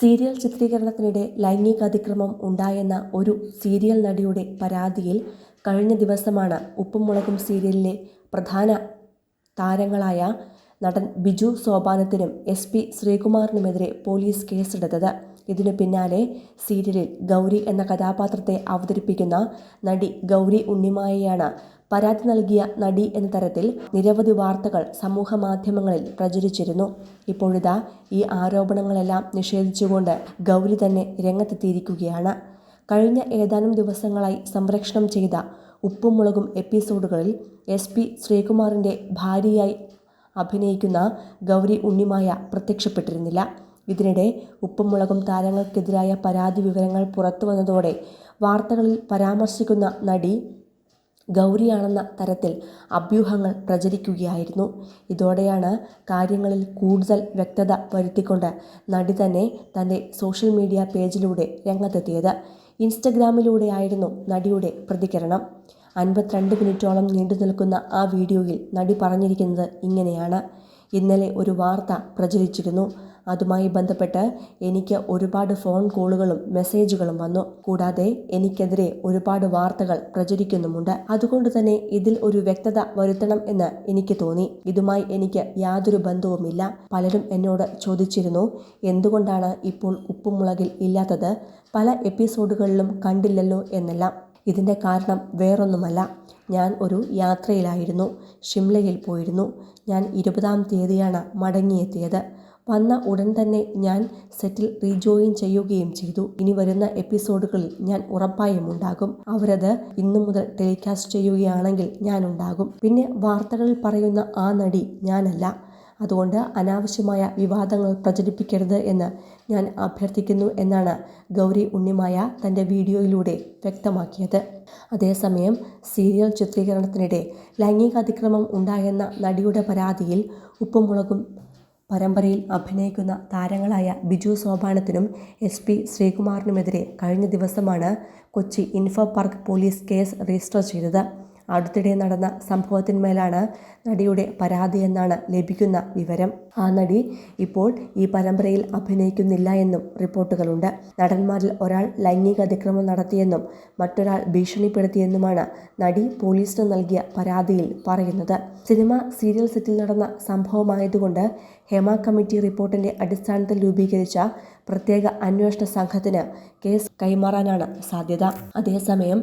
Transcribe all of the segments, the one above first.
Serial ചിത്രീകരണത്തിനിടെ ലൈംഗിക അതിക്രമം ഉണ്ടായെന്ന ഒരു സീരിയൽ നടിയുടെ പരാതിയിൽ കഴിഞ്ഞ ദിവസമാണ് ഉപ്പും മുളകും സീരിയലിലെ പ്രധാന താരങ്ങളായ നടൻ ബിജു സോപാനത്തിനും എസ് പി ശ്രീകുമാറിനുമെതിരെ പോലീസ് കേസെടുത്തത്. ഇതിനു പിന്നാലെ സീരിയലിൽ ഗൗരി എന്ന കഥാപാത്രത്തെ അവതരിപ്പിക്കുന്ന നടി ഗൗരി ഉണ്ണിമായയാണ് പരാതി നൽകിയ നടി എന്ന തരത്തിൽ നിരവധി വാർത്തകൾ സമൂഹ മാധ്യമങ്ങളിൽ പ്രചരിച്ചിരുന്നു. ഇപ്പോഴിതാ ഈ ആരോപണങ്ങളെല്ലാം നിഷേധിച്ചുകൊണ്ട് ഗൗരി തന്നെ രംഗത്തെത്തിയിരിക്കുകയാണ്. കഴിഞ്ഞ ഏതാനും ദിവസങ്ങളായി സംരക്ഷണം ചെയ്ത ഉപ്പും മുളകും എപ്പിസോഡുകളിൽ എസ് പി ശ്രീകുമാറിന്റെ ഭാര്യയായി അഭിനയിക്കുന്ന ഗൗരി ഉണ്ണിമായ പ്രത്യക്ഷപ്പെട്ടിരുന്നില്ല. ഇതിനിടെ ഉപ്പും മുളകും താരങ്ങൾക്കെതിരായ പരാതി വിവരങ്ങൾ പുറത്തു വന്നതോടെ വാർത്തകളിൽ പരാമർശിക്കുന്ന നടി ഗൗരിയാണെന്ന തരത്തിൽ അഭ്യൂഹങ്ങൾ പ്രചരിക്കുകയായിരുന്നു. ഇതോടെയാണ് കാര്യങ്ങളിൽ കൂടുതൽ വ്യക്തത വരുത്തിക്കൊണ്ട് നടി തന്നെ തന്റെ സോഷ്യൽ മീഡിയ പേജിലൂടെ രംഗത്തെത്തിയത്. ഇൻസ്റ്റഗ്രാമിലൂടെയായിരുന്നു നടിയുടെ പ്രതികരണം. അൻപത്തിരണ്ട് മിനിറ്റോളം നീണ്ടു നിൽക്കുന്ന ആ വീഡിയോയിൽ നടി പറഞ്ഞിരിക്കുന്നത് ഇങ്ങനെയാണ്. ഇന്നലെ ഒരു വാർത്ത പ്രചരിച്ചിരുന്നു. അതുമായി ബന്ധപ്പെട്ട് എനിക്ക് ഒരുപാട് ഫോൺ കോളുകളും മെസ്സേജുകളും വന്നു. കൂടാതെ എനിക്കെതിരെ ഒരുപാട് വാർത്തകൾ പ്രചരിക്കുന്നുമുണ്ട്. അതുകൊണ്ട് തന്നെ ഇതിൽ ഒരു വ്യക്തത വരുത്തണം എന്ന് എനിക്ക് തോന്നി. ഇതുമായി എനിക്ക് യാതൊരു ബന്ധവുമില്ല. പലരും എന്നോട് ചോദിച്ചിരുന്നു എന്തുകൊണ്ടാണ് ഇപ്പോൾ ഉപ്പുമുളകിൽ ഇല്ലാത്തത്? പല എപ്പിസോഡുകളിലും കണ്ടില്ലല്ലോ എന്നെല്ലാം. ഇതിന്റെ കാരണം വേറൊന്നുമല്ല. ഞാൻ ഒരു യാത്രയിലായിരുന്നു. ഷിംലയിൽ പോയിരുന്നു. ഞാൻ ഇരുപതാം തീയതിയാണ് മടങ്ങിയെത്തിയത്. വന്ന ഉടൻ തന്നെ ഞാൻ സെറ്റിൽ റീജോയിൻ ചെയ്യുകയും ചെയ്തു. ഇനി വരുന്ന എപ്പിസോഡുകളിൽ ഞാൻ ഉറപ്പായും ഉണ്ടാകും അവരത് ഇന്നു മുതൽ ടെലികാസ്റ്റ് ചെയ്യുകയാണെങ്കിൽ ഞാൻ ഉണ്ടാകും പിന്നെ വാർത്തകളിൽ പറയുന്ന ആ നടി ഞാനല്ല. അതുകൊണ്ട് അനാവശ്യമായ വിവാദങ്ങൾ പ്രചരിപ്പിക്കരുത് എന്ന് ഞാൻ അഭ്യർത്ഥിക്കുന്നു എന്നാണ് ഗൗരി ഉണ്ണിമായ തന്റെ വീഡിയോയിലൂടെ വ്യക്തമാക്കിയത്. അതേസമയം സീരിയൽ ചിത്രീകരണത്തിനിടെ ലൈംഗിക അതിക്രമം ഉണ്ടായെന്ന നടിയുടെ പരാതിയിൽ ഉപ്പുമുളകും പരമ്പരയിൽ അഭിനയിക്കുന്ന താരങ്ങളായ ബിജു സോപാനത്തിനും എസ് പി ശ്രീകുമാറിനുമെതിരെ കഴിഞ്ഞ ദിവസമാണ് Kochi info park police case register ചെയ്തത്. അടുത്തിടെ നടന്ന സംഭവത്തിന്മേലാണ് നടിയുടെ പരാതി എന്നാണ് ലഭിക്കുന്ന വിവരം. ആ നടി ഇപ്പോൾ ഈ പരമ്പരയിൽ അഭിനയിക്കുന്നില്ല എന്നും റിപ്പോർട്ടുകളുണ്ട്. നടന്മാരിൽ ഒരാൾ ലൈംഗിക അതിക്രമം നടത്തിയെന്നും മറ്റൊരാൾ ഭീഷണിപ്പെടുത്തിയെന്നുമാണ് നടി പോലീസിന് നൽകിയ പരാതിയിൽ പറയുന്നത്. സിനിമ സീരിയൽ സെറ്റിൽ നടന്ന സംഭവമായതുകൊണ്ട് ഹേമ കമ്മിറ്റി റിപ്പോർട്ടിന്റെ അടിസ്ഥാനത്തിൽ രൂപീകരിച്ച പ്രത്യേക അന്വേഷണ സംഘത്തിന് കേസ് കൈമാറാനാണ് സാധ്യത. അതേസമയം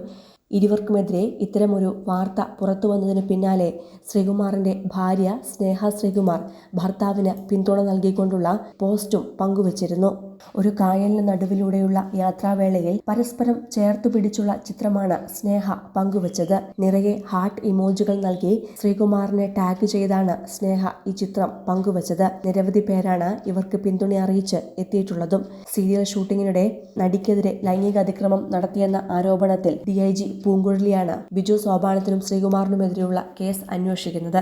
ഇരുവർക്കുമെതിരെ ഇത്തരമൊരു വാർത്ത പുറത്തു വന്നതിന് പിന്നാലെ ശ്രീകുമാറിന്റെ ഭാര്യ സ്നേഹ ശ്രീകുമാർ ഭർത്താവിന് പിന്തുണ നൽകിക്കൊണ്ടുള്ള പോസ്റ്റും പങ്കുവച്ചിരുന്നു. ഒരു കായലിന് നടുവിലൂടെയുള്ള യാത്രാവേളയിൽ പരസ്പരം ചേർത്തു പിടിച്ചുള്ള ചിത്രമാണ് സ്നേഹ പങ്കുവച്ചത്. നിറയെ ഹാർട്ട് ഇമോജികൾ നൽകി ശ്രീകുമാറിനെ ടാഗ് ചെയ്താണ് സ്നേഹ ഈ ചിത്രം പങ്കുവച്ചത്. നിരവധി പേരാണ് ഇവർക്ക് പിന്തുണ അറിയിച്ച് എത്തിയിട്ടുള്ളതും. സീരിയൽ ഷൂട്ടിങ്ങിനിടെ നടിക്കെതിരെ ലൈംഗിക അതിക്രമം നടത്തിയെന്ന ആരോപണത്തിൽ ഡി ഐ ജി പൂങ്കുഴലിയാണ് ബിജു സോപാനത്തിനും ശ്രീകുമാറിനുമെതിരെയുള്ള കേസ് അന്വേഷിക്കുന്നത്.